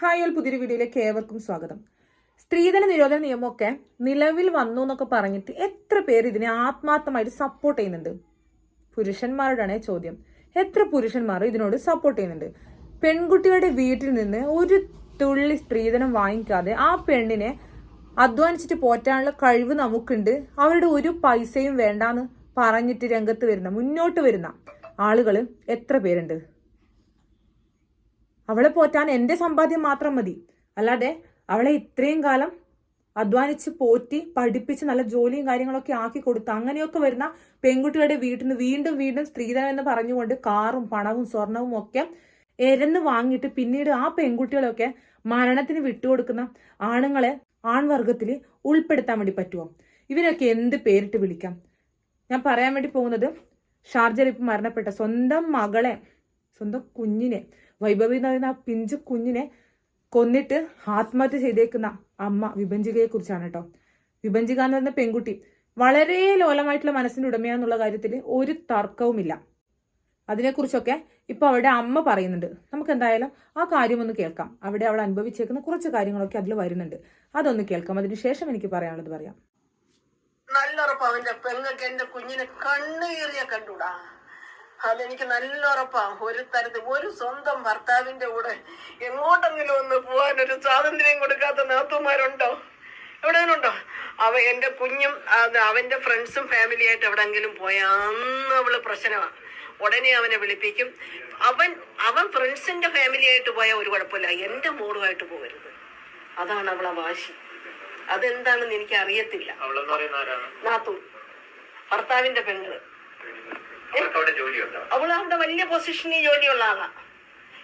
Hi ഒരു പുതിയൊരു വീഡിയോയിലേക്ക് ഏവർക്കും സ്വാഗതം. സ്ത്രീധന നിരോധന നിയമമൊക്കെ നിലവിൽ വന്നു എന്നൊക്കെ പറഞ്ഞിട്ട് എത്ര പേര് ഇതിനെ ആത്മാർത്ഥമായിട്ട് സപ്പോർട്ട് ചെയ്യുന്നുണ്ട്? പുരുഷന്മാരോടാണ് ചോദ്യം. എത്ര പുരുഷന്മാർ ഇതിനോട് സപ്പോർട്ട് ചെയ്യുന്നുണ്ട്? പെൺകുട്ടികളുടെ വീട്ടിൽ നിന്ന് ഒരു തുള്ളി സ്ത്രീധനം വാങ്ങിക്കാതെ ആ പെണ്ണിനെ അധ്വാനിച്ചിട്ട് പോറ്റാനുള്ള കഴിവ് നമുക്കുണ്ട്. അവരുടെ ഒരു പൈസയും വേണ്ടാന്ന് പറഞ്ഞിട്ട് രംഗത്ത് വരുന്ന മുന്നോട്ട് വരുന്ന ആളുകൾ എത്ര പേരുണ്ട്? അവളെ പോറ്റാൻ എന്റെ സമ്പാദ്യം മാത്രം മതി. അല്ലാതെ അവളെ ഇത്രയും കാലം അധ്വാനിച്ച് പോറ്റി പഠിപ്പിച്ച് നല്ല ജോലിയും കാര്യങ്ങളൊക്കെ ആക്കി കൊടുത്ത് അങ്ങനെയൊക്കെ വരുന്ന പെൺകുട്ടികളുടെ വീട്ടിൽ നിന്ന് വീണ്ടും വീണ്ടും സ്ത്രീധനം എന്ന് പറഞ്ഞുകൊണ്ട് കാറും പണവും സ്വർണവും ഒക്കെ എരന്ന് വാങ്ങിയിട്ട് പിന്നീട് ആ പെൺകുട്ടികളൊക്കെ മരണത്തിന് വിട്ടുകൊടുക്കുന്ന ആണുങ്ങളെ ആൺവർഗത്തിൽ ഉൾപ്പെടുത്താൻ വേണ്ടി പറ്റുമോ ഇവരൊക്കെ എന്ത് പേരിട്ട് വിളിക്കാം? ഞാൻ പറയാൻ വേണ്ടി പോകുന്നത് ഷാർജയിൽ ഇപ്പം മരണപ്പെട്ട സ്വന്തം മകളെ സ്വന്തം കുഞ്ഞിനെ വൈഭവി എന്ന് പറയുന്ന ആ പിഞ്ചു കുഞ്ഞിനെ കൊന്നിട്ട് ആത്മഹത്യ ചെയ്തേക്കുന്ന അമ്മ വിഭഞ്ചികയെ കുറിച്ചാണ് കേട്ടോ. വിഭഞ്ചിക എന്ന് പറയുന്ന പെൺകുട്ടി വളരെ ലോലമായിട്ടുള്ള മനസ്സിന്റെ ഉടമയാന്നുള്ള കാര്യത്തിൽ ഒരു തർക്കവുമില്ല. അതിനെക്കുറിച്ചൊക്കെ ഇപ്പൊ അവിടെ അമ്മ പറയുന്നുണ്ട്. നമുക്ക് എന്തായാലും ആ കാര്യം ഒന്ന് കേൾക്കാം. അവിടെ അവൾ അനുഭവിച്ചേക്കുന്ന കുറച്ച് കാര്യങ്ങളൊക്കെ അതിൽ വരുന്നുണ്ട്. അതൊന്ന് കേൾക്കാം. അതിനുശേഷം എനിക്ക് പറയാനുള്ളത് പറയാം. നല്ലുറപ്പ് അവന്റെ പെങ്ങൾക്ക് എന്റെ കുഞ്ഞിനെ കണ്ണീറിയ കണ്ടൂടാ. അതെനിക്ക് നല്ല ഉറപ്പാ. ഒരു തരത്തിൽ ഒരു സ്വന്തം ഭർത്താവിന്റെ കൂടെ എങ്ങോട്ടെങ്കിലും ഒന്ന് പോവാൻ ഒരു സ്വാതന്ത്ര്യം കൊടുക്കാത്ത നാത്തുമാരുണ്ടോ എവിടെയെങ്കിലുണ്ടോ അവ എന്റെ കുഞ്ഞും അത് അവന്റെ ഫ്രണ്ട്സും ഫാമിലി ആയിട്ട് എവിടെങ്കിലും പോയാ അന്ന് അവൾ പ്രശ്നമാണ് ഉടനെ അവനെ വിളിപ്പിക്കും. അവൻ അവൻ ഫ്രണ്ട്സിന്റെ ഫാമിലി ആയിട്ട് പോയാൽ ഒരു കുഴപ്പമില്ല. എന്റെ മോളുമായിട്ട് പോകരുത്. അതാണ് അവളെ വാശി. അതെന്താണെന്ന് എനിക്ക് അറിയത്തില്ല നാത്തു ഭർത്താവിന്റെ പെങ്ങൾ. ജോലിയുണ്ടോ? അവിടെ വലിയ പൊസിഷനിൽ ജോലിയുള്ള ആളാ.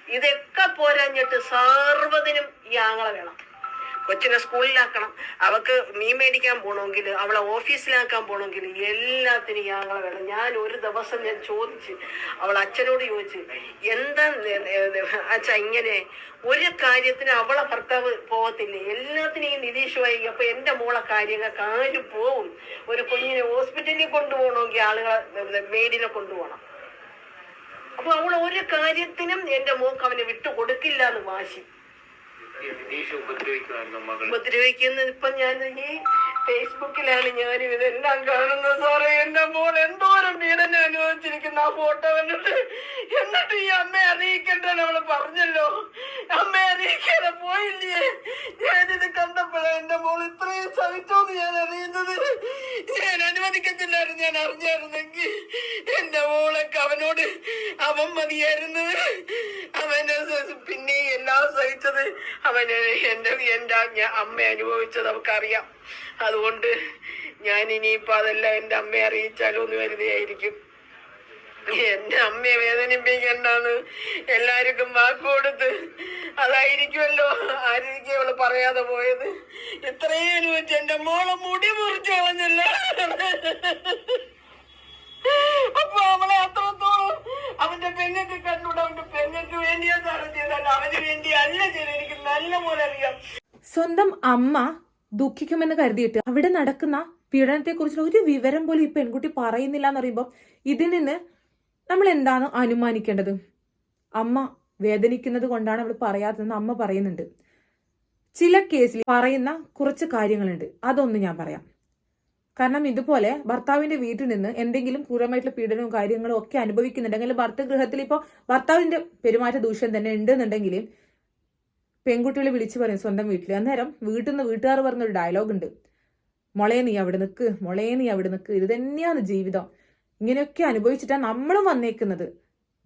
ഇതൊക്കെ പോരാഞ്ഞിട്ട് സർവതിനും ഈ ആങ്ങളെ വേണം. കൊച്ചിനെ സ്കൂളിലാക്കണം. അവക്ക് മീൻ മേടിക്കാൻ പോകണമെങ്കിൽ അവളെ ഓഫീസിലാക്കാൻ പോകണമെങ്കിൽ എല്ലാത്തിനും ഞങ്ങളെ വേണം. ഞാൻ ഒരു ദിവസം ഞാൻ ചോദിച്ച് അവൾ അച്ഛനോട് ചോദിച്ച് എന്താ അച്ഛ ഇങ്ങനെ? ഒരു കാര്യത്തിന് അവളെ ഭർത്താവ് പോകത്തില്ലേ എല്ലാത്തിനും ഈ നിരീക്ഷമായി അപ്പൊ എന്റെ മോളെ കാര്യങ്ങൾക്ക് ആരും പോവും. ഒരു കുഞ്ഞിനെ ഹോസ്പിറ്റലിൽ കൊണ്ടുപോകണമെങ്കിൽ ആളുകളെ മെയ്ഡിനെ കൊണ്ടുപോകണം. അപ്പൊ അവൾ ഒരു കാര്യത്തിനും എന്റെ മോക്ക് അവനെ വിട്ടു കൊടുക്കില്ല എന്ന് വാശി ഈ നിതീഷ് ഉപദ്രവിക്കുമായിരുന്നു മകൾ ഉപദ്രവിക്കുന്നത് ഇപ്പൊ ഞാൻ ഈ ഫേസ്ബുക്കിലാണ് ഞാൻ ഇതെല്ലാം കാണുന്നത്. സാറേ എന്റെ മോൾ എന്തോരം പീഡനം അനുഭവിച്ചിരിക്കുന്ന. ആ ഫോട്ടോ കണ്ടിട്ട് എന്നിട്ട് ഈ അമ്മയെ അറിയിക്കണ്ട അവൾ പറഞ്ഞല്ലോ. അമ്മയെ അറിയിക്കാതെ പോയില്ലേ? ഞാനിത് കണ്ടപ്പോഴാണ് എന്റെ മോൾ ഇത്രയും സഹിച്ചോന്ന് ഞാൻ അറിയുന്നത്. ഞാൻ അനുവദിക്കത്തില്ലായിരുന്നു ഞാൻ അറിഞ്ഞായിരുന്നെങ്കിൽ. എന്റെ മോളൊക്കെ അവനോട് അവൻ മതിയായിരുന്നു. അവനെ പിന്നെ എല്ലാം സഹിച്ചത് അവന് എന്റെ എന്റെ അമ്മ അനുഭവിച്ചത് അവൾക്കറിയാം. അതുകൊണ്ട് ഞാൻ ഇനിയിപ്പോ അതെല്ലാം എന്റെ അമ്മയെ അറിയിച്ചാലോ എന്ന് എന്റെ അമ്മയെ വേദനിപ്പിക്കണ്ടെന്ന് എല്ലാവർക്കും വാക്ക് കൊടുത്ത് അതായിരിക്കുമല്ലോ. ആയിരിക്കും അവൾ പറയാതെ പോയത്? ഇത്രയും അനുഭവിച്ച് എന്റെ മോൾ മുടി മുറിച്ച് കളഞ്ഞല്ല. അപ്പൊ അവളെ അത്രത്തോളം അവന്റെ പെങ്ങൾക്ക് കണ്ടുകൂടെ? അവന്റെ പെങ്ങൾക്ക് വേണ്ടിയാ സാറ് ചെയ്തല്ല അവന് വേണ്ടി അല്ല ചെയ്ത് എനിക്ക് നല്ല പോലെ അറിയാം. സ്വന്തം അമ്മ ദുഃഖിക്കുമെന്ന് കരുതിയിട്ട് അവിടെ നടക്കുന്ന പീഡനത്തെ കുറിച്ചുള്ള ഒരു വിവരം പോലും ഈ പെൺകുട്ടി പറയുന്നില്ല എന്ന് പറയുമ്പോൾ ഇതിൽ നിന്ന് നമ്മൾ എന്താണ് അനുമാനിക്കേണ്ടത്? അമ്മ വേദനിക്കുന്നത് കൊണ്ടാണ് അവൾ പറയാത്തതെന്ന് അമ്മ പറയുന്നുണ്ട്. ചില കേസിൽ പറയുന്ന കുറച്ച് കാര്യങ്ങളുണ്ട്. അതൊന്ന് ഞാൻ പറയാം. കാരണം ഇതുപോലെ ഭർത്താവിന്റെ വീട്ടിൽ നിന്ന് എന്തെങ്കിലും ക്രൂരമായിട്ടുള്ള പീഡനവും കാര്യങ്ങളും ഒക്കെ അനുഭവിക്കുന്നുണ്ടെങ്കിൽ ഭർത്തഗൃഹത്തിൽ ഇപ്പോൾ ഭർത്താവിന്റെ പെരുമാറ്റ ദൂഷ്യം തന്നെ ഉണ്ടെന്നുണ്ടെങ്കിൽ പെൺകുട്ടികളെ വിളിച്ചു പറയും സ്വന്തം വീട്ടിൽ അന്നേരം വീട്ടിൽ നിന്ന് വീട്ടുകാർ പറഞ്ഞൊരു ഡയലോഗ് ഉണ്ട്. മുളയെ നീ അവിടെ നിൽക്ക് മുളയെ നീ അവിടെ നിൽക്ക് ഇത് തന്നെയാണ് ജീവിതം. ഇങ്ങനെയൊക്കെ അനുഭവിച്ചിട്ടാണ് നമ്മളും വന്നേക്കുന്നത്.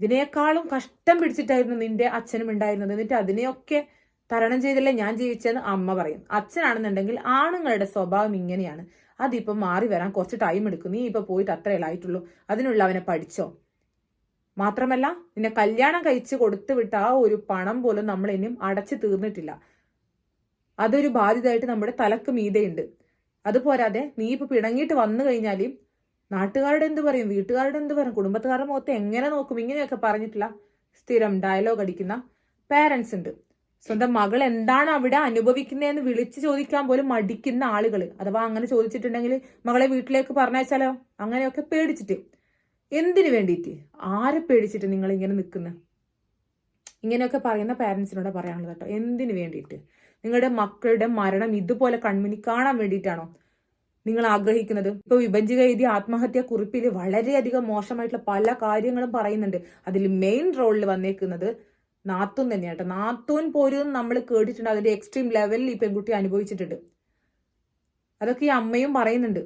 ഇതിനേക്കാളും കഷ്ടം പിടിച്ചിട്ടായിരുന്നു നിന്റെ അച്ഛനും ഉണ്ടായിരുന്നത്. എന്നിട്ട് അതിനെയൊക്കെ തരണം ചെയ്തല്ലേ ഞാൻ ജീവിച്ചതെന്ന് അമ്മ പറയും അച്ഛനാണെന്നുണ്ടെങ്കിൽ ആണുങ്ങളുടെ സ്വഭാവം ഇങ്ങനെയാണ്. അതിപ്പോ മാറി വരാൻ കുറച്ച് ടൈം എടുക്കും. നീ ഇപ്പൊ പോയിട്ട് അത്ര ഇളായിട്ടുള്ളൂ അതിനുള്ള അവനെ പഠിച്ചോ. മാത്രമല്ല നിന്നെ കല്യാണം കഴിച്ച് കൊടുത്തു വിട്ട ആ ഒരു പണം പോലും നമ്മൾ ഇനിയും അടച്ചു തീർന്നിട്ടില്ല. അതൊരു ബാധ്യതയായിട്ട് നമ്മുടെ തലക്ക് മീതയുണ്ട്. അതുപോരാതെ നീ ഇപ്പൊ പിണങ്ങിയിട്ട് വന്നു കഴിഞ്ഞാൽ നാട്ടുകാരുടെ എന്ത് പറയും? വീട്ടുകാരുടെ എന്ത് പറയും? കുടുംബത്തുകാരുടെ മുഖത്ത് എങ്ങനെ നോക്കും? ഇങ്ങനെയൊക്കെ പറഞ്ഞിട്ടില്ല സ്ഥിരം ഡയലോഗ് അടിക്കുന്ന പേരൻസ് ഉണ്ട്. സ്വന്തം മകൾ എന്താണ് അവിടെ അനുഭവിക്കുന്നതെന്ന് വിളിച്ചു ചോദിക്കാൻ പോലും മടിക്കുന്ന ആളുകൾ അഥവാ അങ്ങനെ ചോദിച്ചിട്ടുണ്ടെങ്കിൽ മകളെ വീട്ടിലേക്ക് പറഞ്ഞയച്ചാലോ? അങ്ങനെയൊക്കെ പേടിച്ചിട്ട്. എന്തിനു വേണ്ടിയിട്ട്? ആരെ പേടിച്ചിട്ട് നിങ്ങൾ ഇങ്ങനെ നിൽക്കുന്നത് ഇങ്ങനെയൊക്കെ പറയുന്ന പാരൻസിനോട് പറയാനുള്ളത് കേട്ടോ. എന്തിനു വേണ്ടിയിട്ട്? നിങ്ങളുടെ മക്കളുടെ മരണം ഇതുപോലെ കൺമുനി കാണാൻ വേണ്ടിയിട്ടാണോ? നിങ്ങൾ ആഗ്രഹിക്കുന്നത് ഇപ്പൊ വിഭജിക എഴുതിയ ആത്മഹത്യ കുറിപ്പിൽ വളരെയധികം മോശമായിട്ടുള്ള പല കാര്യങ്ങളും പറയുന്നുണ്ട്. അതിൽ മെയിൻ റോളിൽ വന്നേക്കുന്നത് നാത്തൂൻ തന്നെയാണ് കേട്ടോ നാത്തൂൻ പോലും നമ്മൾ കേട്ടിട്ടുണ്ട്. അതിന്റെ എക്സ്ട്രീം ലെവലിൽ ഈ പെൺകുട്ടി അനുഭവിച്ചിട്ടുണ്ട്. അതൊക്കെ ഈ അമ്മയും പറയുന്നുണ്ട്.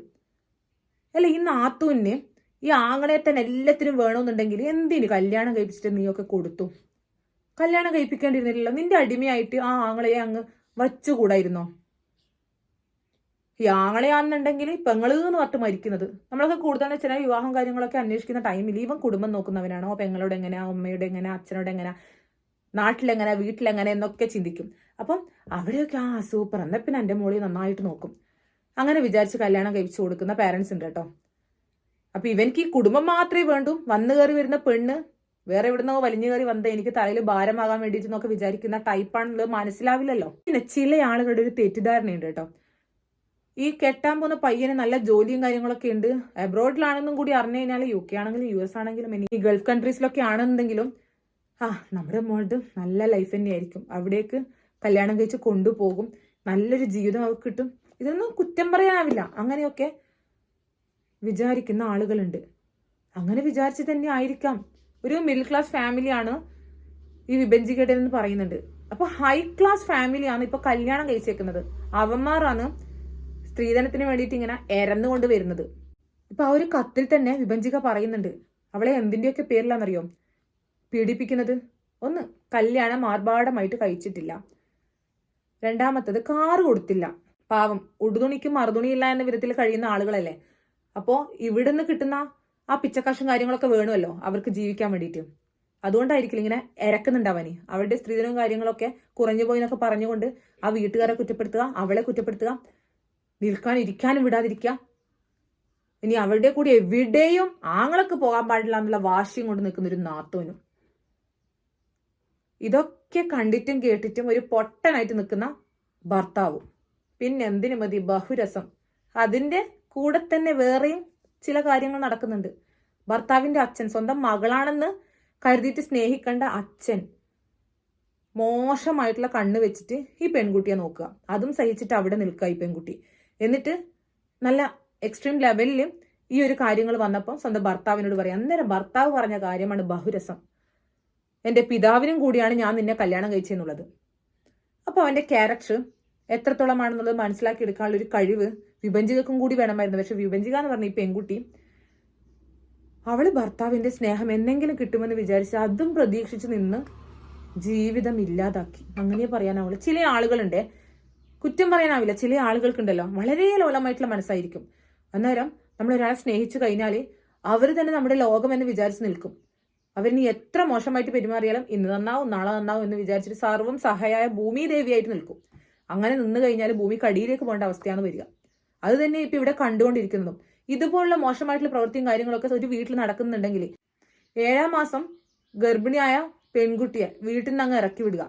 അല്ല ഈ നാത്തൂന് ഈ ആങ്ങളെ തന്നെ എല്ലാത്തിനും വേണമെന്നുണ്ടെങ്കിൽ എന്തിന് കല്യാണം കഴിപ്പിച്ചിട്ട് നീയൊക്കെ കൊടുത്തു? കല്യാണം കഴിപ്പിക്കേണ്ടിയിരുന്നില്ലല്ലോ. നിന്റെ അടിമയായിട്ട് ആ ആങ്ങളെ അങ്ങ് വച്ചുകൂടായിരുന്നോ? ഈ ആങ്ങളെയാണെന്നുണ്ടെങ്കിൽ പെങ്ങൾ എന്ന് പറഞ്ഞിട്ട് മരിക്കുന്നത്. നമ്മളൊക്കെ കൂടുതൽ ചില വിവാഹം കാര്യങ്ങളൊക്കെ അന്വേഷിക്കുന്ന ടൈമിൽ ഇവൻ കുടുംബം നോക്കുന്നവനാണോ? പെങ്ങളോട് എങ്ങനെ? അമ്മയോട് എങ്ങനെ? അച്ഛനോട് എങ്ങനെ? നാട്ടിലെങ്ങനെ? വീട്ടിലെങ്ങനെ? എന്നൊക്കെ ചിന്തിക്കും. അപ്പം അവിടെയൊക്കെ ആ സൂപ്പർ. എന്നാൽ പിന്നെ എന്റെ മോളി നന്നായിട്ട് നോക്കും. അങ്ങനെ വിചാരിച്ച് കല്യാണം കഴിച്ചു കൊടുക്കുന്ന പാരൻസ് ഉണ്ട് കേട്ടോ. അപ്പൊ ഇവൻക്ക് ഈ കുടുംബം മാത്രമേ വേണ്ടൂ. വന്നു കയറി വരുന്ന പെണ്ണ് വേറെ എവിടുന്നോ വലിഞ്ഞു കയറി വന്നത് എനിക്ക് തലയിൽ ഭാരമാകാൻ വേണ്ടിയിട്ട് എന്നൊക്കെ വിചാരിക്കുന്ന ടൈപ്പാണെന്നുള്ളത് മനസ്സിലാവില്ലല്ലോ. പിന്നെ ചില ആളുകളുടെ ഒരു തെറ്റിദ്ധാരണയുണ്ട് കേട്ടോ. ഈ കെട്ടാൻ പോകുന്ന പയ്യന് നല്ല ജോലിയും കാര്യങ്ങളൊക്കെ ഉണ്ട്. അബ്രോഡിലാണെന്നും കൂടി അറിഞ്ഞു കഴിഞ്ഞാൽ യു കെ ആണെങ്കിലും യു എസ് ആണെങ്കിലും ഇനി ഗൾഫ് കൺട്രീസിലൊക്കെ ആണെന്നുണ്ടെങ്കിലും ആ നമ്മുടെ മോളുടെ നല്ല ലൈഫ് തന്നെയായിരിക്കും. അവിടേക്ക് കല്യാണം കഴിച്ച് കൊണ്ടുപോകും. നല്ലൊരു ജീവിതം അവർക്ക് കിട്ടും. ഇതൊന്നും കുറ്റം പറയാനാവില്ല. അങ്ങനെയൊക്കെ വിചാരിക്കുന്ന ആളുകളുണ്ട്. അങ്ങനെ വിചാരിച്ച് തന്നെ ആയിരിക്കാം. ഒരു മിഡിൽ ക്ലാസ് ഫാമിലിയാണ് ഈ വിഭജിക്കേണ്ടതെന്ന് പറയുന്നുണ്ട്. അപ്പൊ ഹൈ ക്ലാസ് ഫാമിലിയാണ് ഇപ്പൊ കല്യാണം കഴിച്ചേക്കുന്നത്. അവന്മാരാണ് സ്ത്രീധനത്തിന് വേണ്ടിയിട്ട് ഇങ്ങനെ എരന്നുകൊണ്ട് വരുന്നത്. ഇപ്പൊ ആ ഒരു കത്തിൽ തന്നെ വിഭജിക പറയുന്നുണ്ട്. അവളെ എന്തിന്റെയൊക്കെ പേരിലാണെന്നറിയോ പീഡിപ്പിക്കുന്നത്? ഒന്ന് കല്യാണം ആർഭാടമായിട്ട് കഴിച്ചിട്ടില്ല. രണ്ടാമത്തത് കാറ് കൊടുത്തില്ല. പാവം ഉടുതുണിക്കും മറുതുണിയില്ല എന്ന വിധത്തിൽ കഴിയുന്ന ആളുകളല്ലേ? അപ്പോ ഇവിടുന്ന് കിട്ടുന്ന ആ പിച്ചക്കാശും കാര്യങ്ങളൊക്കെ വേണമല്ലോ അവർക്ക് ജീവിക്കാൻ വേണ്ടിയിട്ട്. അതുകൊണ്ടായിരിക്കില്ല ഇങ്ങനെ ഇരക്കുന്നുണ്ടാവാനി അവരുടെ സ്ത്രീധനവും കാര്യങ്ങളൊക്കെ കുറഞ്ഞു പോയി എന്നൊക്കെ പറഞ്ഞുകൊണ്ട് ആ വീട്ടുകാരെ കുറ്റപ്പെടുത്തുക അവളെ കുറ്റപ്പെടുത്തുക. നിൽക്കാനും ഇരിക്കാനും വിടാതിരിക്കുക. ഇനി അവരുടെ കൂടി എവിടെയും ആങ്ങളൊക്കെ പോകാൻ പാടില്ല എന്നുള്ള വാശിയും കൊണ്ട് നിൽക്കുന്ന ഒരു നാത്തോനും. ഇതൊക്കെ കണ്ടിട്ടും കേട്ടിട്ടും ഒരു പൊട്ടനായിട്ട് നിൽക്കുന്ന ഭർത്താവും. പിന്നെ എന്തിനു മതി? ബഹുരസം. അതിന്റെ കൂടെ തന്നെ വേറെയും ചില കാര്യങ്ങൾ നടക്കുന്നുണ്ട്. ഭർത്താവിന്റെ അച്ഛൻ സ്വന്തം മകളാണെന്ന് കരുതിയിട്ട് സ്നേഹിക്കേണ്ട അച്ഛൻ മോശമായിട്ടുള്ള കണ്ണ് വെച്ചിട്ട് ഈ പെൺകുട്ടിയെ നോക്കുക. അതും സഹിച്ചിട്ട് അവിടെ നിൽക്കുക ഈ പെൺകുട്ടി. എന്നിട്ട് നല്ല എക്സ്ട്രീം ലെവലിൽ ഈ ഒരു കാര്യങ്ങൾ വന്നപ്പോൾ സ്വന്തം ഭർത്താവിനോട് പറയാം അന്നേരം ഭർത്താവ് പറഞ്ഞ കാര്യമാണ് ബഹുരസം. എന്റെ പിതാവിനും കൂടിയാണ് ഞാൻ നിന്നെ കല്യാണം കഴിച്ചെന്നുള്ളത്. അപ്പോൾ അവന്റെ ക്യാരക്ടർ എത്രത്തോളമാണെന്നുള്ളത് മനസ്സിലാക്കി എടുക്കാനുള്ള ഒരു കഴിവ് വിഭജികക്കും കൂടി വേണമായിരുന്നു. പക്ഷെ വിഭജിക എന്ന് പറഞ്ഞ ഈ പെൺകുട്ടി അവൾ ഭർത്താവിന്റെ സ്നേഹം എന്തെങ്കിലും കിട്ടുമെന്ന് വിചാരിച്ച് അതും പ്രതീക്ഷിച്ച് നിന്ന് ജീവിതം ഇല്ലാതാക്കി. അങ്ങനെ പറയാനാവുള്ളൂ ചില ആളുകളുണ്ട് കുറ്റം പറയാനാവില്ല. ചില ആളുകൾക്കുണ്ടല്ലോ. വളരെ ലോലമായിട്ടുള്ള മനസ്സായിരിക്കും. അന്നേരം നമ്മൾ ഒരാളെ സ്നേഹിച്ചു കഴിഞ്ഞാൽ അവർ തന്നെ നമ്മുടെ ലോകം എന്ന് വിചാരിച്ച് നിൽക്കും. അവരിനി എത്ര മോശമായിട്ട് പെരുമാറിയാലും ഇന്ന് നന്നാവും നാളെ നന്നാവും എന്ന് വിചാരിച്ചിട്ട് സർവം സഹായായ ഭൂമി ദേവിയായിട്ട് നിൽക്കും. അങ്ങനെ നിന്ന് കഴിഞ്ഞാൽ ഭൂമി കടിയിലേക്ക് പോകേണ്ട അവസ്ഥയാണ് വരിക. അത് തന്നെ ഇപ്പൊ ഇവിടെ കണ്ടുകൊണ്ടിരിക്കുന്നതും. ഇതുപോലുള്ള മോശമായിട്ടുള്ള പ്രവൃത്തിയും കാര്യങ്ങളൊക്കെ ഒരു വീട്ടിൽ നടക്കുന്നുണ്ടെങ്കിൽ ഏഴാം മാസം ഗർഭിണിയായ പെൺകുട്ടിയെ വീട്ടിൽ നിന്ന് അങ്ങ് ഇറക്കി വിടുക.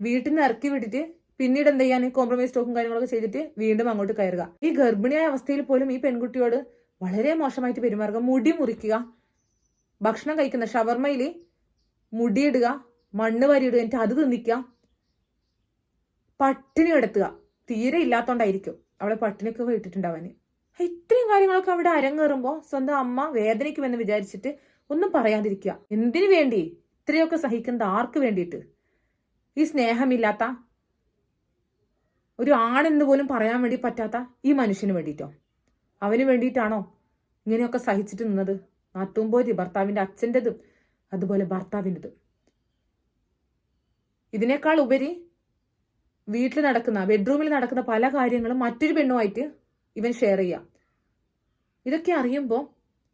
വീട്ടിൽ നിന്ന് ഇറക്കി വിട്ടിട്ട് പിന്നീട് എന്ത് ചെയ്യാൻ? കോംപ്രമൈസ് ടോക്കും കാര്യങ്ങളൊക്കെ ചെയ്തിട്ട് വീണ്ടും അങ്ങോട്ട് കയറുക. ഈ ഗർഭിണിയായ അവസ്ഥയിൽ പോലും ഈ പെൺകുട്ടിയോട് വളരെ മോശമായിട്ട് പെരുമാറുക മുടി മുറിക്കുക ഭക്ഷണം കഴിക്കുന്ന ഷവർമയിൽ മുടിയിടുക മണ്ണ് വരിയിടുക എന്നിട്ട് അത് തിന്നിക്കുക പട്ടിണി കിടത്തുക. തീരെ ഇല്ലാത്തോണ്ടായിരിക്കും അവളെ പട്ടിണിയൊക്കെ വിട്ടിട്ടുണ്ടാവാന് ഇത്രയും കാര്യങ്ങളൊക്കെ അവിടെ അരങ്ങേറുമ്പോൾ സ്വന്തം അമ്മ വേദനിക്കുമെന്ന് വിചാരിച്ചിട്ട് ഒന്നും പറയാതിരിക്കുക. എന്തിനു വേണ്ടി? ഇത്രയൊക്കെ സഹിക്കുന്നത് ആർക്ക് വേണ്ടിയിട്ട്? ഈ സ്നേഹമില്ലാത്ത ഒരു ആണെന്ന് പോലും പറയാൻ വേണ്ടി പറ്റാത്ത ഈ മനുഷ്യന് വേണ്ടിയിട്ടോ? അവന് വേണ്ടിയിട്ടാണോ ഇങ്ങനെയൊക്കെ സഹിച്ചിട്ട് നിന്നത്? നാത്തുമ്പോരി ഭർത്താവിന്റെ അച്ഛന്റെതും അതുപോലെ ഭർത്താവിന്റെതും. ഇതിനേക്കാൾ ഉപരി വീട്ടിൽ നടക്കുന്ന ബെഡ്റൂമിൽ നടക്കുന്ന പല കാര്യങ്ങളും മറ്റൊരു പെണ്ണുമായിട്ട് ഇവൻ ഷെയർ ചെയ്യാം. ഇതൊക്കെ അറിയുമ്പോൾ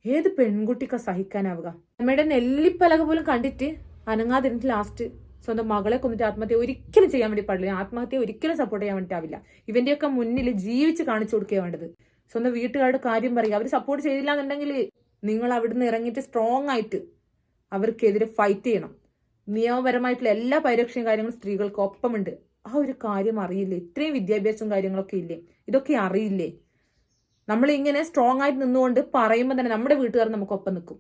ഏത് പെൺകുട്ടിക്കാ സഹിക്കാനാവുക? അമ്മയുടെ നെല്ലിപ്പലക പോലും കണ്ടിട്ട് അനങ്ങാതിരുന്നിട്ട് ലാസ്റ്റ് സ്വന്തം മകളെ കൊന്നിട്ട് ആത്മഹത്യ ഒരിക്കലും ചെയ്യാൻ വേണ്ടി പാടില്ല. ആത്മഹത്യ ഒരിക്കലും സപ്പോർട്ട് ചെയ്യാൻ വേണ്ടിയിട്ടാവില്ല ഇവന്റെയൊക്കെ മുന്നിൽ ജീവിച്ച് കാണിച്ചു കൊടുക്കുക വേണ്ടത്. സ്വന്തം വീട്ടുകാരുടെ കാര്യം പറയുക അവർ സപ്പോർട്ട് ചെയ്തില്ല എന്നുണ്ടെങ്കിൽ നിങ്ങൾ അവിടുന്ന് ഇറങ്ങിയിട്ട് സ്ട്രോങ് ആയിട്ട് അവർക്കെതിരെ ഫൈറ്റ് ചെയ്യണം. നിയമപരമായിട്ടുള്ള എല്ലാ പരിരക്ഷയും കാര്യങ്ങളും സ്ത്രീകൾക്ക് ഒപ്പമുണ്ട്. ആ ഒരു കാര്യം അറിയില്ലേ? ഇത്രയും വിദ്യാഭ്യാസവും കാര്യങ്ങളൊക്കെ ഇല്ലേ? ഇതൊക്കെ അറിയില്ലേ? നമ്മൾ ഇങ്ങനെ സ്ട്രോങ് ആയിട്ട് നിന്നുകൊണ്ട് പറയുമ്പോൾ തന്നെ നമ്മുടെ വീട്ടുകാർ നമുക്കൊപ്പം നിൽക്കും.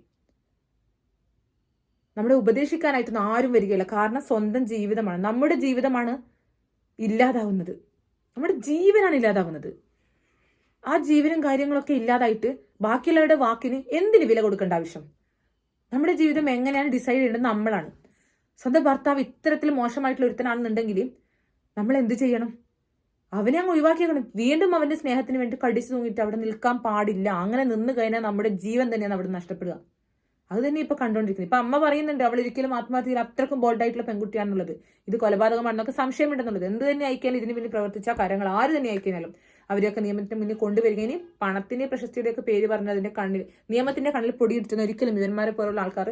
നമ്മളെ ഉപദേശിക്കാനായിട്ടൊന്നും ആരും വരികയില്ല. കാരണം സ്വന്തം ജീവിതമാണ്. നമ്മുടെ ജീവിതമാണ് ഇല്ലാതാവുന്നത്. നമ്മുടെ ജീവനാണ് ഇല്ലാതാവുന്നത്. ആ ജീവനും കാര്യങ്ങളൊക്കെ ഇല്ലാതായിട്ട് ബാക്കിയുള്ളവരുടെ വാക്കിന് എന്തിന് വില കൊടുക്കേണ്ട ആവശ്യം? നമ്മുടെ ജീവിതം എങ്ങനെയാണ് ഡിസൈഡ് ചെയ്യേണ്ടത്? നമ്മളാണ്. സ്വന്തം ഭർത്താവ് ഇത്തരത്തിൽ മോശമായിട്ടുള്ള ഒരുത്തനാണെന്നുണ്ടെങ്കിൽ നമ്മൾ എന്ത് ചെയ്യണം? അവനെ അങ്ങ് ഒഴിവാക്കിയേക്കണം. വീണ്ടും അവന്റെ സ്നേഹത്തിന് വേണ്ടി കടിച്ചു തൂങ്ങിയിട്ട് അവിടെ നിൽക്കാൻ പാടില്ല. അങ്ങനെ നിന്ന് കഴിഞ്ഞാൽ നമ്മുടെ ജീവൻ തന്നെയാണ് അവിടെ നഷ്ടപ്പെടുക. അത് തന്നെ ഇപ്പൊ കണ്ടോണ്ടിരിക്കുന്നത്. ഇപ്പൊ അമ്മ പറയുന്നുണ്ട് അവൾ ഒരിക്കലും ആത്മഹത്യയിൽ അത്രക്കും ബോൾഡ് ആയിട്ടുള്ള പെൺകുട്ടിയാണെന്നുള്ളത്. ഇത് കൊലപാതകമാണെന്നൊക്കെ സംശയമുണ്ടെന്നുള്ളത് എന്ത് തന്നെ അയക്കാനും ഇതിന് പിന്നിൽ പ്രവർത്തിച്ച കാര്യങ്ങൾ ആര് തന്നെ അയക്കാനാലും അവരെയൊക്കെ നിയമത്തിന് മുന്നിൽ കൊണ്ടുവരികയും പണത്തിന്റെ പ്രശസ്തിയുടെ ഒക്കെ പേര് പറഞ്ഞതിന്റെ കണ്ണിൽ നിയമത്തിന്റെ കണ്ണിൽ പൊടിയിടുന്ന ഒരിക്കലും ഇവന്മാരെ പോലുള്ള ആൾക്കാർ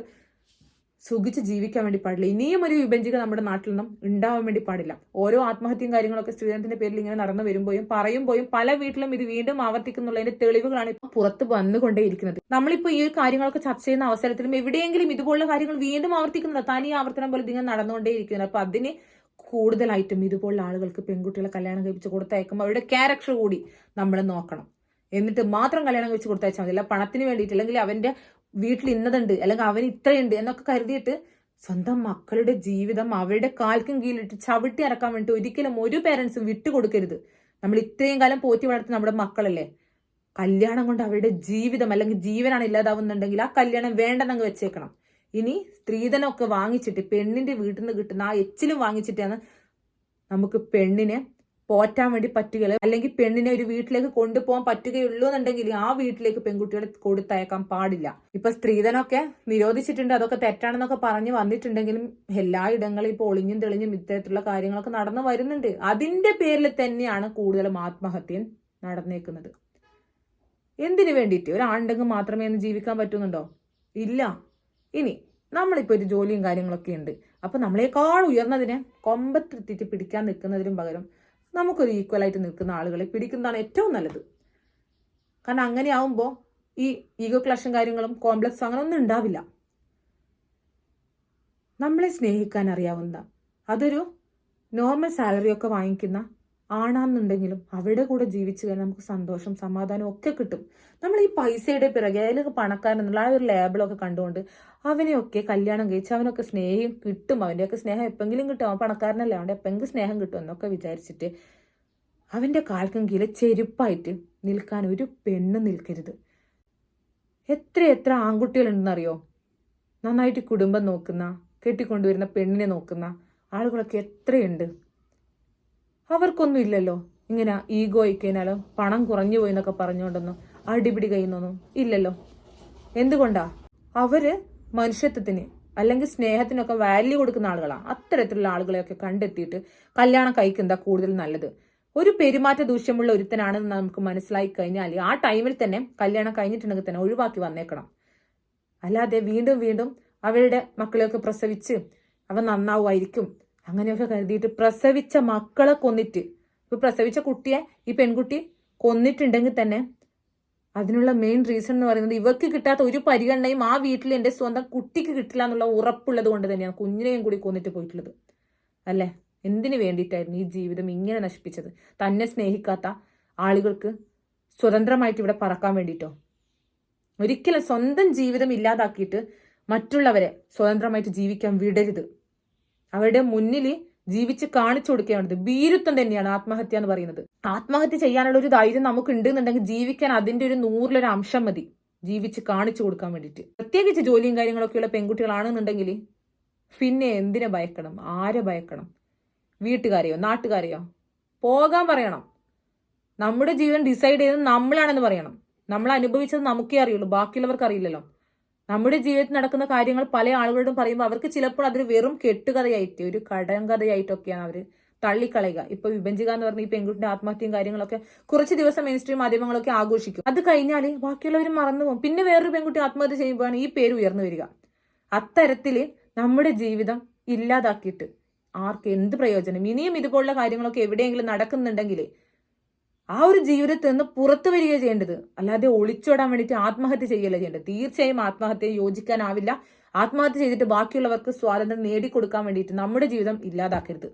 സുഖിച്ച് ജീവിക്കാൻ വേണ്ടി പാടില്ല. ഇനിയും ഒരു വിഭജിക നമ്മുടെ നാട്ടിലൊന്നും ഉണ്ടാവാൻ വേണ്ടി പാടില്ല. ഓരോ ആത്മഹത്യയും കാര്യങ്ങളൊക്കെ സ്ത്രീധനത്തിന്റെ പേരിൽ ഇങ്ങനെ നടന്നു വരുമ്പോഴും പറയുമ്പോഴും പല വീട്ടിലും ഇത് വീണ്ടും ആവർത്തിക്കുന്നുള്ളതിന്റെ തെളിവുകളാണ് ഇപ്പൊ പുറത്ത് വന്നുകൊണ്ടേയിരിക്കുന്നത്. നമ്മളിപ്പോ ഈ കാര്യങ്ങളൊക്കെ ചർച്ച ചെയ്യുന്ന അവസരത്തിലും എവിടെയെങ്കിലും ഇതുപോലുള്ള കാര്യങ്ങൾ വീണ്ടും ആവർത്തിക്കുന്നുണ്ട് തനി ആവർത്തനം പോലെ ഇതിങ്ങനെ നടന്നുകൊണ്ടേയിരിക്കുന്നത്. അപ്പൊ അതിന് കൂടുതലായിട്ടും ഇതുപോലുള്ള ആളുകൾക്ക് പെൺകുട്ടികളെ കല്യാണം കഴിപ്പിച്ച് കൊടുത്തയക്കുമ്പോൾ അവരുടെ ക്യാരക്ടർ കൂടി നമ്മൾ നോക്കണം. എന്നിട്ട് മാത്രം കല്യാണം കഴിച്ച് കൊടുത്തയച്ചാൽ മതി. അല്ല പണത്തിന് വേണ്ടിയിട്ട് അല്ലെങ്കിൽ അവന്റെ വീട്ടിൽ ഇന്നതുണ്ട് അല്ലെങ്കിൽ അവന് ഇത്രയുണ്ട് എന്നൊക്കെ കരുതിയിട്ട് സ്വന്തം മക്കളുടെ ജീവിതം അവരുടെ കാൽക്കും കീഴിലിട്ട് ചവിട്ടി ഇറക്കാൻ വേണ്ടി ഒരിക്കലും ഒരു പേരൻസും വിട്ടുകൊടുക്കരുത്. നമ്മൾ ഇത്രയും കാലം പോറ്റി വളർത്തുന്ന നമ്മുടെ മക്കളല്ലേ? കല്യാണം കൊണ്ട് അവരുടെ ജീവിതം അല്ലെങ്കിൽ ജീവനാണ് ഇല്ലാതാവുന്നുണ്ടെങ്കിൽ ആ കല്യാണം വേണ്ടെന്നങ്ങ് വെച്ചേക്കണം. ഇനി സ്ത്രീധനമൊക്കെ വാങ്ങിച്ചിട്ട് പെണ്ണിന്റെ വീട്ടിൽ നിന്ന് കിട്ടുന്ന ആ എച്ചിലും വാങ്ങിച്ചിട്ടാണ് നമുക്ക് പെണ്ണിനെ പോറ്റാൻ വേണ്ടി പറ്റുകയുള്ളു അല്ലെങ്കിൽ പെണ്ണിനെ ഒരു വീട്ടിലേക്ക് കൊണ്ടുപോകാൻ പറ്റുകയുള്ളൂ എന്നുണ്ടെങ്കിൽ ആ വീട്ടിലേക്ക് പെൺകുട്ടികളെ കൊടുത്തയക്കാൻ പാടില്ല. ഇപ്പൊ സ്ത്രീധനമൊക്കെ നിരോധിച്ചിട്ടുണ്ട്. അതൊക്കെ തെറ്റാണെന്നൊക്കെ പറഞ്ഞു വന്നിട്ടുണ്ടെങ്കിലും എല്ലാ ഇടങ്ങളും ഇപ്പോൾ ഒളിഞ്ഞും തെളിഞ്ഞും ഇത്തരത്തിലുള്ള കാര്യങ്ങളൊക്കെ നടന്നു വരുന്നുണ്ട്. അതിന്റെ പേരിൽ തന്നെയാണ് കൂടുതലും ആത്മഹത്യ നടന്നേക്കുന്നത്. എന്തിനു വേണ്ടിയിട്ട്? ഒരാണ്ടെങ്കിൽ മാത്രമേ ഒന്ന് ജീവിക്കാൻ പറ്റുന്നുണ്ടോ? ഇല്ല. ഇനി നമ്മളിപ്പോൾ ഒരു ജോലിയും കാര്യങ്ങളൊക്കെ ഉണ്ട്. അപ്പൊ നമ്മളെക്കാൾ ഉയർന്നതിനെ കൊമ്പത്തെത്തിയിട്ട് പിടിക്കാൻ നിൽക്കുന്നതിനും പകരം നമുക്കൊരു ഈക്വലായിട്ട് നിൽക്കുന്ന ആളുകളെ പിടിക്കുന്നതാണ് ഏറ്റവും നല്ലത്. കാരണം അങ്ങനെ ആവുമ്പോൾ ഈ ഈഗോ ക്ലാഷും കാര്യങ്ങളും കോംപ്ലക്സ് അങ്ങനെ ഒന്നും ഉണ്ടാവില്ല. നമ്മളെ സ്നേഹിക്കാൻ അറിയാവുന്ന അതൊരു നോർമൽ സാലറി ഒക്കെ വാങ്ങിക്കുന്ന ആണാന്നുണ്ടെങ്കിലും അവരുടെ കൂടെ ജീവിച്ചു കഴിഞ്ഞാൽ നമുക്ക് സന്തോഷം സമാധാനം ഒക്കെ കിട്ടും. നമ്മൾ ഈ പൈസയുടെ പിറകെ അതിലൊക്കെ പണക്കാരൻ എന്നുള്ള ആ ഒരു ലേബിളൊക്കെ കണ്ടുകൊണ്ട് അവനെയൊക്കെ കല്യാണം കഴിച്ച് അവനൊക്കെ സ്നേഹം കിട്ടും. അവന്റെയൊക്കെ സ്നേഹം എപ്പെങ്കിലും കിട്ടും. അവൻ പണക്കാരനല്ല. അവന്റെ എപ്പെങ്കിലും സ്നേഹം കിട്ടും എന്നൊക്കെ വിചാരിച്ചിട്ട് അവന്റെ കാൽക്കും കീഴിൽ ചെരുപ്പായിട്ട് നിൽക്കാൻ ഒരു പെണ്ണ് നിൽക്കരുത്. എത്ര എത്ര ആൺകുട്ടികളുണ്ടെന്നറിയോ? നന്നായിട്ട് കുടുംബം നോക്കുന്ന കെട്ടിക്കൊണ്ടുവരുന്ന പെണ്ണിനെ നോക്കുന്ന ആളുകളൊക്കെ എത്രയുണ്ട്. അവർക്കൊന്നും ഇല്ലല്ലോ. ഇങ്ങനെ ഈഗോ ഇക്കഴിഞ്ഞാലോ പണം കുറഞ്ഞു പോയി എന്നൊക്കെ പറഞ്ഞുകൊണ്ടൊന്നും അടിപിടി കഴിയുന്നൊന്നും ഇല്ലല്ലോ. എന്തുകൊണ്ടാ? അവർ മനുഷ്യത്വത്തിന് അല്ലെങ്കിൽ സ്നേഹത്തിനൊക്കെ വാല്യൂ കൊടുക്കുന്ന ആളുകളാണ് അത്തരത്തിലുള്ള ആളുകളെയൊക്കെ കണ്ടെത്തിയിട്ട് കല്യാണം കഴിക്കുന്നതാ കൂടുതൽ നല്ലത്. ഒരു പെരുമാറ്റ ദൂഷ്യമുള്ള ഒരുത്തനാണെന്ന് നമുക്ക് മനസ്സിലായി കഴിഞ്ഞാൽ ആ ടൈമിൽ തന്നെ കല്യാണം കഴിഞ്ഞിട്ടുണ്ടെങ്കിൽ തന്നെ ഒഴിവാക്കി വന്നേക്കണം. അല്ലാതെ വീണ്ടും വീണ്ടും അവരുടെ മക്കളെയൊക്കെ പ്രസവിച്ച് അവ നന്നാവുമായിരിക്കും. അങ്ങനെയൊക്കെ കരുതിയിട്ട് പ്രസവിച്ച മക്കളെ കൊന്നിട്ട്. ഇപ്പൊ പ്രസവിച്ച കുട്ടിയെ ഈ പെൺകുട്ടി കൊന്നിട്ടുണ്ടെങ്കിൽ തന്നെ അതിനുള്ള മെയിൻ റീസൺ എന്ന് പറയുന്നത് ഇവർക്ക് കിട്ടാത്ത ഒരു പരിഗണനയും ആ വീട്ടിൽ എന്റെ സ്വന്തം കുട്ടിക്ക് കിട്ടില്ല എന്നുള്ള ഉറപ്പുള്ളത് കൊണ്ട് തന്നെയാണ് കുഞ്ഞിനെയും കൂടി കൊന്നിട്ട് പോയിട്ടുള്ളത്. അല്ലേ? എന്തിനു വേണ്ടിയിട്ടായിരുന്നു ഈ ജീവിതം ഇങ്ങനെ നശിപ്പിച്ചത്? തന്നെ സ്നേഹിക്കാത്ത ആളുകൾക്ക് സ്വതന്ത്രമായിട്ട് ഇവിടെ പറക്കാൻ വേണ്ടിയിട്ടോ? ഒരിക്കലും സ്വന്തം ജീവിതം ഇല്ലാതാക്കിയിട്ട് മറ്റുള്ളവരെ സ്വതന്ത്രമായിട്ട് ജീവിക്കാൻ വിടരുത്. അവരുടെ മുന്നിൽ ജീവിച്ച് കാണിച്ചു കൊടുക്കേണ്ടത് ഭീരുത്വം തന്നെയാണ് ആത്മഹത്യ എന്ന് പറയുന്നത്. ആത്മഹത്യ ചെയ്യാനുള്ള ഒരു ധൈര്യം നമുക്ക് ഉണ്ടെന്നുണ്ടെങ്കിൽ ജീവിക്കാൻ അതിന്റെ ഒരു നൂറിലൊരു അംശം മതി. ജീവിച്ച് കാണിച്ചു കൊടുക്കാൻ വേണ്ടിയിട്ട്. പ്രത്യേകിച്ച് ജോലിയും കാര്യങ്ങളൊക്കെയുള്ള പെൺകുട്ടികളാണെന്നുണ്ടെങ്കിൽ പിന്നെ എന്തിനെ ഭയക്കണം? ആരെ ഭയക്കണം? വീട്ടുകാരെയോ നാട്ടുകാരെയോ? പോകാൻ പറയണം. നമ്മുടെ ജീവിതം ഡിസൈഡ് ചെയ്തത് നമ്മളാണെന്ന് പറയണം. നമ്മൾ അനുഭവിച്ചത് നമുക്കേ അറിയുള്ളൂ. ബാക്കിയുള്ളവർക്ക് അറിയില്ലല്ലോ. നമ്മുടെ ജീവിതത്തിൽ നടക്കുന്ന കാര്യങ്ങൾ പല ആളുകളോടും പറയുമ്പോൾ അവർക്ക് ചിലപ്പോൾ അതൊരു വെറും കെട്ടുകഥയായിട്ട് ഒരു കടങ്കഥയായിട്ടൊക്കെയാണ് അവർ തള്ളിക്കളയുക. ഇപ്പൊ വിഭജിക എന്ന് പറഞ്ഞ ഈ പെൺകുട്ടിന്റെ ആത്മഹത്യയും കാര്യങ്ങളൊക്കെ കുറച്ച് ദിവസം മെയിൻ സ്ട്രീം മാധ്യമങ്ങളൊക്കെ ആഘോഷിക്കും. അത് കഴിഞ്ഞാൽ ബാക്കിയുള്ളവർ മറന്നു പോകും. പിന്നെ വേറൊരു പെൺകുട്ടി ആത്മഹത്യ ചെയ്യുമ്പോഴാണ് ഈ പേര് ഉയർന്നു വരിക. അത്തരത്തിൽ നമ്മുടെ ജീവിതം ഇല്ലാതാക്കിയിട്ട് ആർക്ക് എന്ത് പ്രയോജനം? ഇനിയും ഇതുപോലുള്ള കാര്യങ്ങളൊക്കെ എവിടെയെങ്കിലും നടക്കുന്നുണ്ടെങ്കിൽ ആ ഒരു ജീവിതത്തിൽ നിന്ന് പുറത്തു വരിക ചെയ്യേണ്ടത്. അല്ലാതെ ഒളിച്ചോടാൻ വേണ്ടിയിട്ട് ആത്മഹത്യ ചെയ്യല്ല ചെയ്യേണ്ടത്. തീർച്ചയായും ആത്മഹത്യ യോജിക്കാനാവില്ല. ആത്മഹത്യ ചെയ്തിട്ട് ബാക്കിയുള്ളവർക്ക് സ്വാതന്ത്ര്യം നേടിക്കൊടുക്കാൻ വേണ്ടിയിട്ട് നമ്മുടെ ജീവിതം ഇല്ലാതാക്കരുത്.